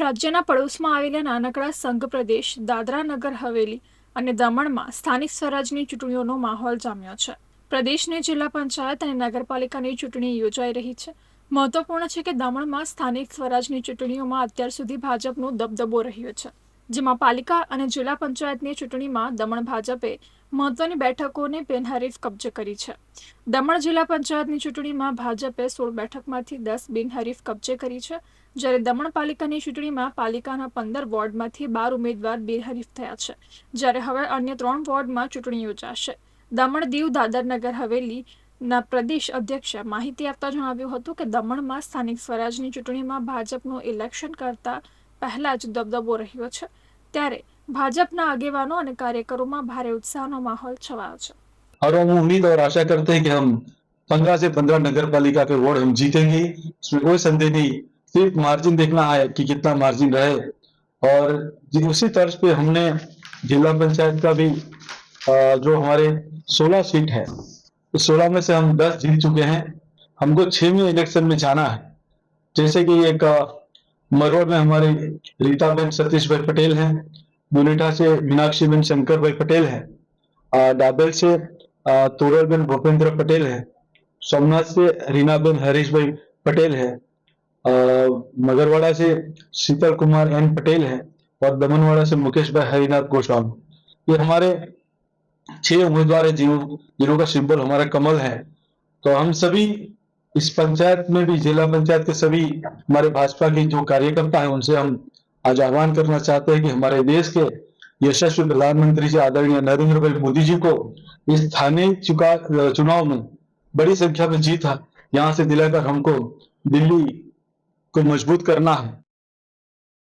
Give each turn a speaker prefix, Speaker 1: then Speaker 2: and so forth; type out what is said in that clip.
Speaker 1: રાજ્યના પડોશમાં આવેલા નાનકડા સંઘ પ્રદેશ, દાદરા નગર, હવેલી અને દમણમાં સ્થાનિક સ્વરાજની ચૂંટણીઓનો માહોલ જામ્યો છે. પ્રદેશની જિલ્લા પંચાયત અને નગરપાલિકાની ચૂંટણી યોજાઈ રહી છે. મહત્વપૂર્ણ છે કે દમણમાં સ્થાનિક સ્વરાજની ચૂંટણીઓમાં અત્યાર સુધી ભાજપનો દબદબો રહ્યો છે. જેમાં પાલિકા અને જિલ્લા પંચાયતની ચૂંટણીમાં દમણ ભાજપે મહત્વની બેઠકોને બિનહરીફ કબજે કરી છે. દમણ જિલ્લા પંચાયતની ચૂંટણીમાં ભાજપે સોળ બેઠકમાંથી દસ બિનહરીફ કબજે કરી છે. જ્યારે દમણ પાલિકાની ચૂંટણીમાં પાલિકાના પંદર વોર્ડમાંથી બાર ઉમેદવાર બિનહરીફ થયા છે. જ્યારે હવે અન્ય ત્રણ વોર્ડમાં ચૂંટણી યોજાશે. દમણ દીવ દાદરનગર હવેલીના પ્રદેશ અધ્યક્ષે માહિતી આપતા જણાવ્યું હતું કે દમણમાં સ્થાનિક સ્વરાજની ચૂંટણીમાં ભાજપનું ઇલેક્શન કરતા પહેલા જ દબદબો રહ્યો છે ત્યારે ભાજપના આગેવાનો અને કાર્યકરોમાં ભારે ઉત્સાહનો માહોલ છવાયો છે
Speaker 2: और हम उम्मीद और आशा करते हैं कि हम पंद्रह से पंद्रह नगर पालिका के वार्ड हम जीतेंगे इसमें कोई संदेह नहीं सिर्फ मार्जिन देखना है कि कितना मार्जिन रहे और जी- उसी तर्ज पे हमने जिला पंचायत का भी अ, जो हमारे सोलह सीट है उस सोलह में से हम दस जीत चुके हैं हमको छवें इलेक्शन में जाना है जैसे कि एक अ, मरोड़ में हमारे रीता रीताबेन सतीश भाई पटेल हैं बुलेटा से मीनाक्षी बेन शंकर भाई पटेल हैं डाबेल से अ, तोरलबेन भूपेंद्र पटेल है सोमनाथ से रीना रीनाबेन हरीश भाई पटेल है मगरवाड़ा से शीतल कुमार एन पटेल है और दमनवाड़ा से मुकेश भाई हरिनाथ गोस्वामी। ये हमारे छह उम्मीदवार है जिन्हों जिन्हों का सिंबल हमारा कमल है। तो हम सभी इस पंचायत में भी, जिला पंचायत के सभी हमारे भाजपा के जो कार्यकर्ता हैं, उनसे हम आज आह्वान करना चाहते हैं कि हमारे देश के यशस्वी प्रधानमंत्री जी, आदरणीय नरेंद्र भाई मोदी जी को इस स्थानीय चुनाव में बड़ी संख्या में जीत, यहाँ से दिलाकर हमको दिल्ली को मज़बूत करना है।